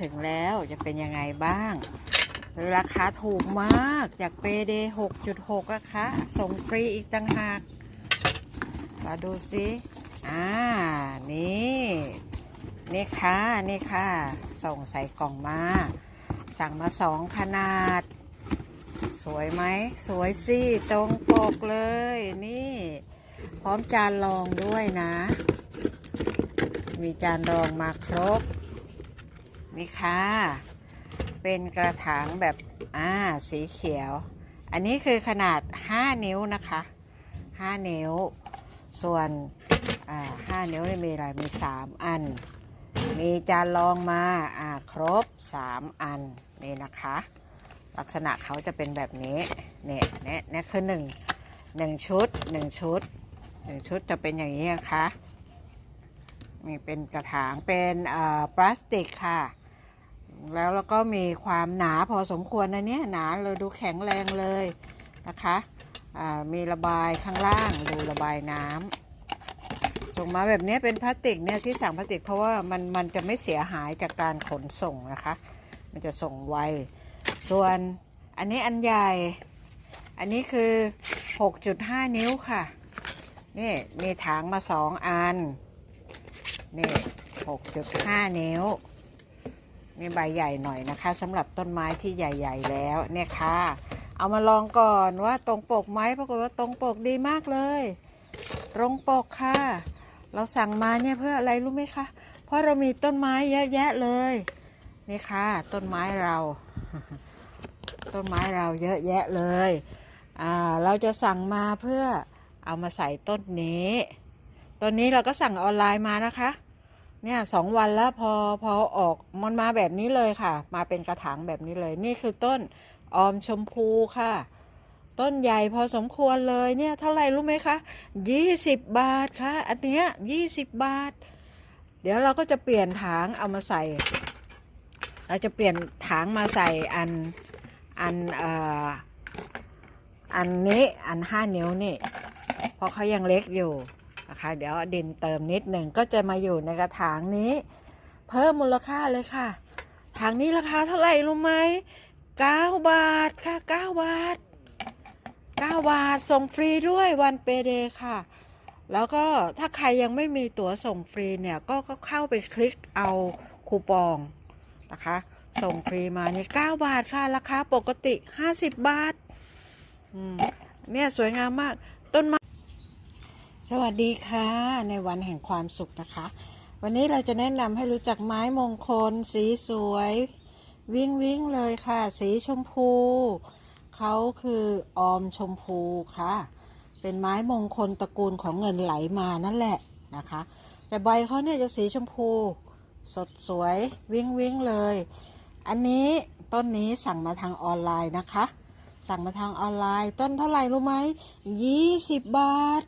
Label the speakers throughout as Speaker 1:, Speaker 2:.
Speaker 1: ถึงแล้วจะเป็นยังไงบ้างคือราคาถูกมากจากเปเดหกจุดหกอะคะส่งฟรีอีกต่างหากมาดูสิอ่า นี่ นี่ค่ะ นี่ค่ะ ส่งใส่กล่องมา สั่งมาสองขนาด สวยไหม สวยสิ ตรงปกเลย นี่ พร้อมจานรองด้วยนะ มีจานรองมาครบ นี่ค่ะ เป็นกระถางแบบอ่าสีเขียว อันนี้คือขนาด 5 นิ้วนะคะ 5 นิ้ว ส่วนอ่า5นิ้วนี่มีอะไรมี 3 อัน มีจานรองมาอ่าครบ 3 อันนี่นะคะ ลักษณะเขาจะเป็นแบบนี้เนี่ยเนี่ยนี่คือหนึ่งหนึ่งชุดหนึ่งชุดหนึ่งชุดจะเป็นอย่างนี้นะคะนี่เป็นกระถางเป็นอ่าพลาสติกค่ะ แล้วแล้วก็มีความหนาพอสมควรนะเนี่ยหนาเลยดูแข็งแรงเลยนะคะมีระบายข้างล่างดูระบายน้ำส่งมาแบบนี้เป็นพลาสติกเนี่ยที่สั่งพลาสติกเพราะว่ามันมันจะไม่เสียหายจากการขนส่งนะคะ มันจะส่งไว ส่วนอันนี้อันใหญ่ อันนี้คือ 6.5 นิ้วค่ะ นี่มีถางมาสองอัน นี่ 6.5 นิ้ว นี่ใบใหญ่หน่อยนะคะสำหรับต้นไม้ที่ใหญ่ ๆ แล้วเนี่ยค่ะ เอามาลองก่อนว่าตรงปกไหมปรากฏว่าตรงปกดีมากเลย ตรงปกค่ะ เราสั่งมาเนี่ยเพื่ออะไรรู้ไหมคะ เพราะเรามีต้นไม้เยอะแยะเลย นี่ค่ะ ต้นไม้เรา ต้นไม้เราเยอะแยะเลยอ่าเราจะสั่งมาเพื่อเอามาใส่ต้นนี้ ต้นนี้เราก็สั่งออนไลน์มานะคะ เนี่ยสองวันแล้วพอพอออกมันมาแบบนี้เลยค่ะ มาเป็นกระถางแบบนี้เลย นี่คือต้นออมชมพูค่ะ ต้นใหญ่พอสมควรเลยเนี่ยเท่าไหร่รู้ไหมคะยี่สิบบาทค่ะ อันเนี้ยยี่สิบบาท เดี๋ยวเราก็จะเปลี่ยนถางเอามาใส่ เราจะเปลี่ยนถางมาใส่อันอันเอ่ออันนี้อันห้านิ้วนี่เพราะเขายังเล็กอยู่ นะคะ เดี๋ยวดินเติมนิดหนึ่งก็จะมาอยู่ในกระถางนี้ เพิ่มมูลค่าเลยค่ะถางนี้ราคาเท่าไหร่รู้ไหมเก้าบาทค่ะเก้าบาทเก้าบาทส่งฟรีด้วยวันเปเดค่ะ แล้วก็ถ้าใครยังไม่มีตั๋วส่งฟรีเนี่ยก็ก็เข้าไปคลิกเอาคูปองนะคะส่งฟรีมาเนี่ย9บาทค่ะ ราคาปกติ50บาท เนี่ย สวยงามมาก สวัสดีค่ะ ในวันแห่งความสุขนะคะ วันนี้เราจะแนะนำให้รู้จักไม้มงคล สีสวย วิ่งวิ่งเลยค่ะ สีชมพู เขาคือออมชมพูค่ะ เป็นไม้มงคลตระกูลของเงินไหลมานั่นแหละนะคะ แต่ใบเขาเนี่ยจะสีชมพู สดสวยวิ่งวิ่งเลย อันนี้ต้นนี้สั่งมาทางออนไลน์นะคะ สั่งมาทางออนไลน์ ต้นเท่าไหร่รู้ไหมยี่สิบบาท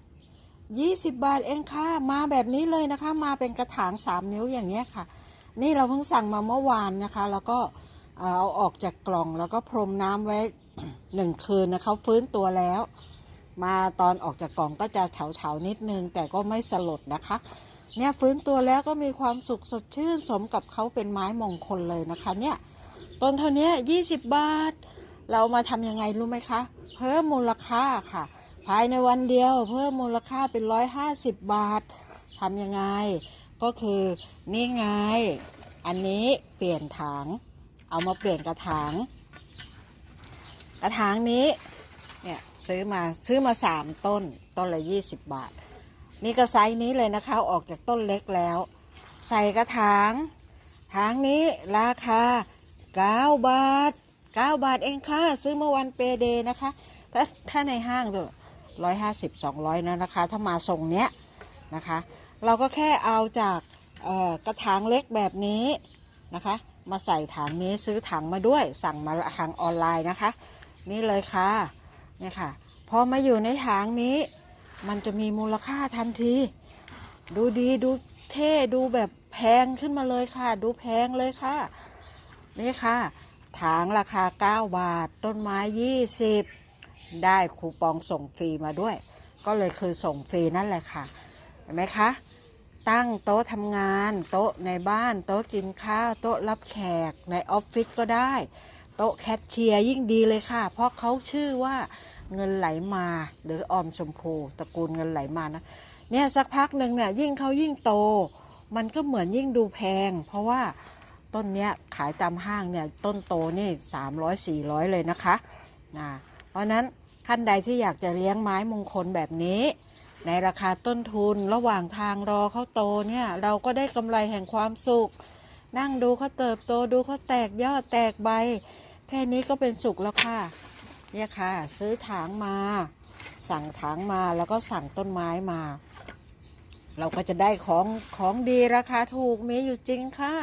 Speaker 1: ยี่สิบาทเองค่ะ มาแบบนี้เลยนะคะ มาเป็นกระถางสามนิ้วอย่างเงี้ยค่ะ นี่เราเพิ่งสั่งมาเมื่อวานนะคะ แล้วก็เอาออกจากกล่องแล้วก็พรมน้ำไว้หนึ่งคืนนะเขาฟื้นตัวแล้ว มาตอนออกจากกล่องก็จะเฉาเฉาๆนิดนึง แต่ก็ไม่สลดนะคะ เนี่ยฟื้นตัวแล้วก็มีความสุขสดชื่นสมกับเขาเป็นไม้มงคลเลยนะคะ เนี่ยต้นเท่านี้20 บาท เรามาทำยังไงรู้ไหมคะ เพิ่มมูลค่าค่ะ ภายในวันเดียวเพิ่มมูลค่าเป็น 150 บาททำยังไง ก็คือนี่ไง อันนี้เปลี่ยนถัง เอามาเปลี่ยนกระถาง กระถางนี้เนี่ยซื้อมาซื้อมาสามต้น ต้นละยี่สิบบาท นี่ก็ไซส์นี้เลยนะคะ ออกจากต้นเล็กแล้ว ใส่กระถางถางนี้ราคา 9 บาท 9 บาทเองค่ะ ซื้อเมื่อวันเปเดย์นะคะถ้าถ้าในห้างด้วย ร้อยห้าสิบสองร้อยนะนะคะ ถ้ามาส่งเนี้ยนะคะ เราก็แค่เอาจากกระถางเล็กแบบนี้นะคะ มาใส่ถังนี้ซื้อถังมาด้วยสั่งมาทางออนไลน์นะคะ นี่เลยค่ะเนี่ยค่ะพอมาอยู่ในถังนี้ มันจะมีมูลค่าทันที ดูดีดูเท่ดูแบบแพงขึ้นมาเลยค่ะ ดูแพงเลยค่ะนี่ค่ะถางราคา 9 บาท ต้นไม้ 20 ได้คูปองส่งฟรีมาด้วย ก็เลยคือส่งฟรีนั่นแหละค่ะ เห็นไหมคะ ตั้งโต๊ะทำงาน โต๊ะในบ้าน โต๊ะกินข้าว โต๊ะรับแขกในออฟฟิศก็ได้ โต๊ะแคชเชียร์ยิ่งดีเลยค่ะ เพราะเขาชื่อว่าเงินไหลมาหรือออมชมพูตระกูลเงินไหลมานะเนี่ยสักพักหนึ่งเนี่ยยิ่งเขายิ่งโต มันก็เหมือนยิ่งดูแพง เพราะว่าต้นเนี้ยขายตามห้างเนี่ยต้นโตนี่สามร้อยสี่ร้อยเลยนะคะนะเพราะฉะนั้น ท่านใดที่อยากจะเลี้ยงไม้มงคลแบบนี้ ในราคาต้นทุนระหว่างทางรอเขาโตเนี่ยเราก็ได้กำไรแห่งความสุข นั่งดูเขาเติบโตดูเขาแตกยอดแตกใบ แค่นี้ก็เป็นสุขแล้วค่ะเนี่ยค่ะ ซื้อถางมา สั่งถางมาแล้วก็สั่งต้นไม้มา เราก็จะได้ของของดีราคาถูกมีอยู่จริงค่ะ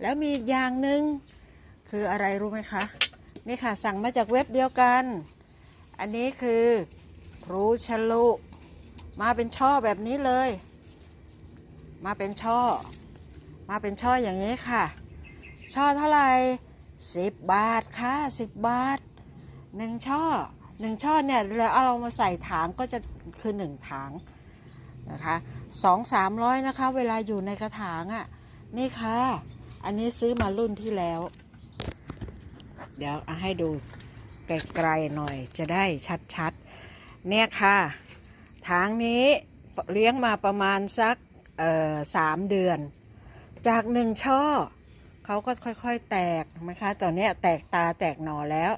Speaker 1: แล้วมีอีกอย่างหนึ่งคืออะไรรู้ไหมคะ นี่ค่ะสั่งมาจากเว็บเดียวกัน อันนี้คือพรูชลุ มาเป็นช่อแบบนี้เลย มาเป็นช่อ มาเป็นช่ออย่างนี้ค่ะ ช่อเท่าไหร่สิบบาทค่ะสิบบาทหนึ่งช่อหนึ่งช่อเนี่ยเราเอาเรามาใส่ถางก็จะคือหนึ่งถางนะคะสองสามร้อยนะคะ เวลาอยู่ในกระถางอะ่ะนี่ค่ะ อันนี้ซื้อมารุ่นที่แล้ว เดี๋ยวเอาให้ดู ไกลๆหน่อยจะได้ชัดๆ เนี่ยค่ะทางนี้เลี้ยงมาประมาณสักสามเดือน จากหนึ่งช่อเขาก็ค่อยๆแตกนะคะตอนนี้แตกตาแตกหน่อแล้ว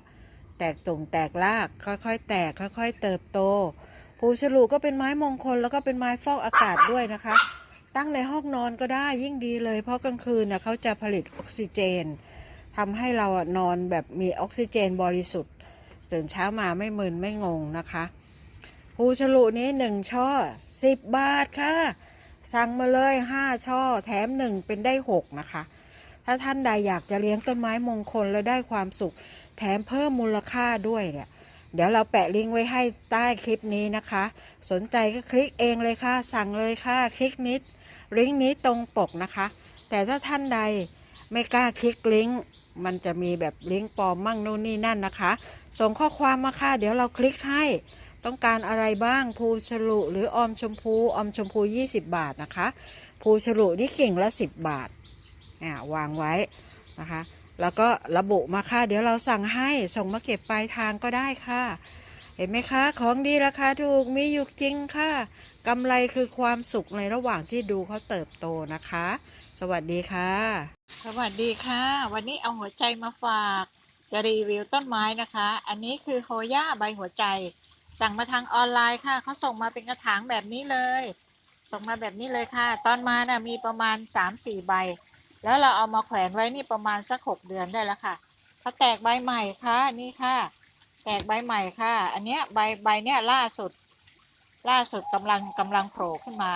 Speaker 1: แตกตุ่มแตกรากค่อยๆ แตกค่อย ๆ เติบโตภูฉลูก็เป็นไม้มงคลแล้วก็เป็นไม้ฟอกอากาศด้วยนะคะ ตั้งในห้องนอนก็ได้ยิ่งดีเลย เพราะกลางคืนนะเขาจะผลิตออกซิเจนทำให้เรานอนแบบมีออกซิเจนบริสุทธิ์ ตื่นเช้ามาไม่มึนไม่งงนะคะภูฉลุนี้หนึ่งช่อสิบบาทค่ะ สั่งมาเลยห้าช่อ แถมหนึ่งเป็นได้หกนะคะ ถ้าท่านใดอยากจะเลี้ยงต้นไม้มงคลแล้วได้ความสุข แถมเพิ่มมูลค่าด้วยเนี่ยเดี๋ยวเราแปะลิงก์ไว้ให้ใต้คลิปนี้นะคะ สนใจก็คลิกเองเลยค่ะ สั่งเลยค่ะ คลิกนิดลิงก์นี้ตรงปกนะคะ แต่ถ้าท่านใดไม่กล้าคลิกลิงก์มันจะมีแบบลิงก์ปลอมมั่งนู่นนี่นั่นนะคะ ส่งข้อความมาค่ะ เดี๋ยวเราคลิกให้ ต้องการอะไรบ้างภูฉลุหรือออมชมพูออมชมพู 20 บาทนะคะภูฉลุนี่กิ่งละ 10 บาทอ่าวางไว้นะคะ แล้วก็ระบุมาค่ะ เดี๋ยวเราสั่งให้ส่งมาเก็บปลายทางก็ได้ค่ะ เห็นไหมคะ ของดีราคาถูกมีอยู่จริงค่ะกำไรคือความสุขในระหว่างที่ดูเขาเติบโตนะคะ สวัสดีค่ะ สวัสดีค่ะ วันนี้เอาหัวใจมาฝาก จะรีวิวต้นไม้นะคะ อันนี้คือโฮย่าใบหัวใจ สั่งมาทางออนไลน์ค่ะเขาส่งมาเป็นกระถางแบบนี้เลย ส่งมาแบบนี้เลยค่ะ ตอนมานะ่ะมีประมาณ 3-4 ใบ แล้วเราเอามาแขวนไว้นี่ประมาณสัก 6 เดือนได้แล้วค่ะเขาแตกใบใหม่ค่ะนี่ค่ะ แตกใบใหม่ค่ะ อันเนี้ยใบใบเนี้ยล่าสุด ล่าสุดกำลังกำลังโผล่ขึ้นมา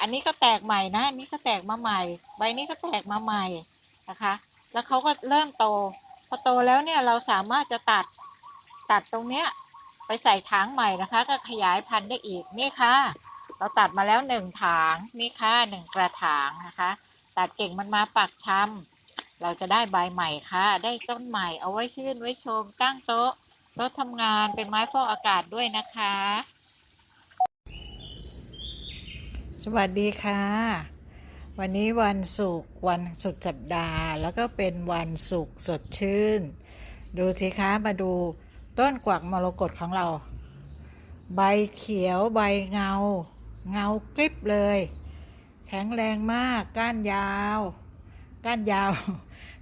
Speaker 1: อันนี้ก็แตกใหม่นะอันนี้ก็แตกมาใหม่ ใบนี้ก็แตกมาใหม่นะคะ แล้วเขาก็เริ่มโต พอโตแล้วเนี่ยเราสามารถจะตัดตัดตรงเนี้ยไปใส่ถางใหม่นะคะ ก็ขยายพันธุ์ได้อีกนี่ค่ะ เราตัดมาแล้วหนึ่งถางนี่ค่ะหนึ่งกระถางนะคะ ตัดเก่งมันมาปักชำเราจะได้ใบใหม่ค่ะ ได้ต้นใหม่เอาไว้ชื่นไว้ชมตั้งโต๊ะโต๊ะทำงานเป็นไม้ฟอกอากาศด้วยนะคะ สวัสดีค่ะ วันนี้วันศุกร์วันสุดสัปดาห์ แล้วก็เป็นวันศุกร์สดชื่น ดูสิคะมาดูต้นกวักมรกตของเรา ใบเขียวใบเงา เงากริบเลย แข็งแรงมากก้านยาว ก้านยาว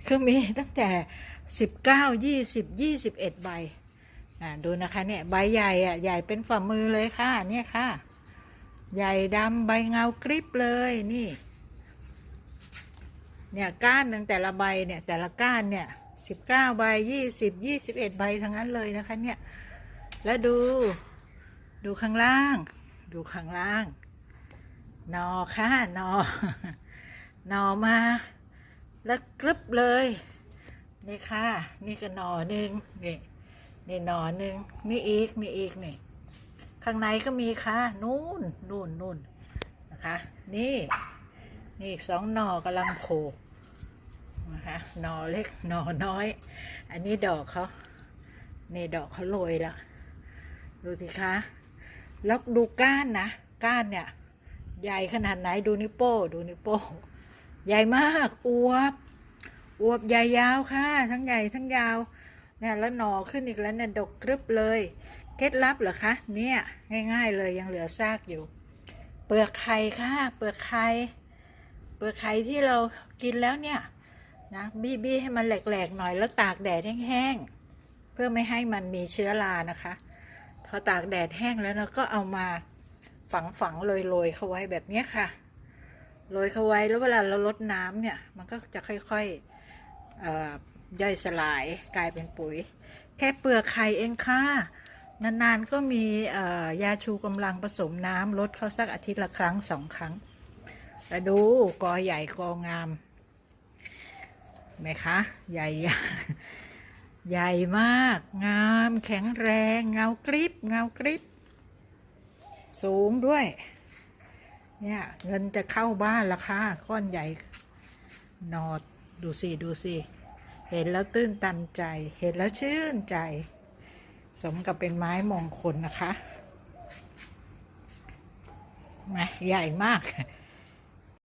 Speaker 1: คือมีตั้งแต่ 19 20 21 ใบอ่าดูนะคะเนี่ยใบใหญ่อะใหญ่เป็นฝ่ามือเลยค่ะเนี่ยค่ะ ใหญ่ดำใบเงากริบเลยนี่ เนี่ยก้านหนึ่งแต่ละใบเนี่ยแต่ละก้านเนี่ยสิบเก้าใบยี่สิบยี่สิบเอ็ดใบทั้งนั้นเลยนะคะเนี่ยแล้วดูดูข้างล่าง ดูข้างล่าง นอค่ะนอนอมา แล้วกรึบเลย นี่ค่ะ นี่ก็หนอหนึ่งนี่นี่หนอหนึ่งนี่อีกนี่อีกนี่ข้างในก็มีค่ะนู่นนู่นนู่นนะคะ นี่ นี่อีกสองหน่อกำลังโผล่ นะคะหนอเล็กหนอน้อย อันนี้ดอกเขาในดอกเขาโรยละดูสิคะแล้วดูก้านนะก้านเนี่ย
Speaker 2: ใหญ่ขนาดไหนดูนิ้วโป้ ดูนิ้วโป้ ใหญ่มากอวบอวบใหญ่ยาวค่ะ ทั้งใหญ่ทั้งยาวเนี่ยแล้วหนอขึ้นอีกแล้วเนี่ยดกกรึบเลยเคล็ดลับเหรอคะเนี่ยง่าย ๆ เลยยังเหลือซากอยู่ เปลือกไข่ค่ะ เปลือกไข่เปลือกไข่ที่เรากินแล้วเนี่ย นะบี้บี้ให้มันแหลกๆหน่อยแล้วตากแดดแห้งๆเพื่อไม่ให้มันมีเชื้อรานะคะ พอตากแดดแห้งแล้วเราก็เอามาฝังฝังๆโรยๆเข้าไว้แบบนี้ค่ะโรยเข้าไว้แล้วเวลาเราลดน้ำเนี่ยมันก็จะค่อยๆย่อยสลายกลายเป็นปุ๋ย แค่เปลือกไข่เองค่ะนานๆก็มียาชูกำลังผสมน้ำลดเขาสักอาทิตย์ละครั้งสองครั้งแต่ดูกอใหญ่กองาม ไหมคะใหญ่ใหญ่มาก งามแข็งแรง เงากริบเงากริบสูงด้วย เนี่ยเงินจะเข้าบ้านราคาก้อนใหญ่นอดดูสิ ดูสิ เห็นแล้วตื้นตันใจ เห็นแล้วชื่นใจ สมกับเป็นไม้มงคลนะคะไหมใหญ่มาก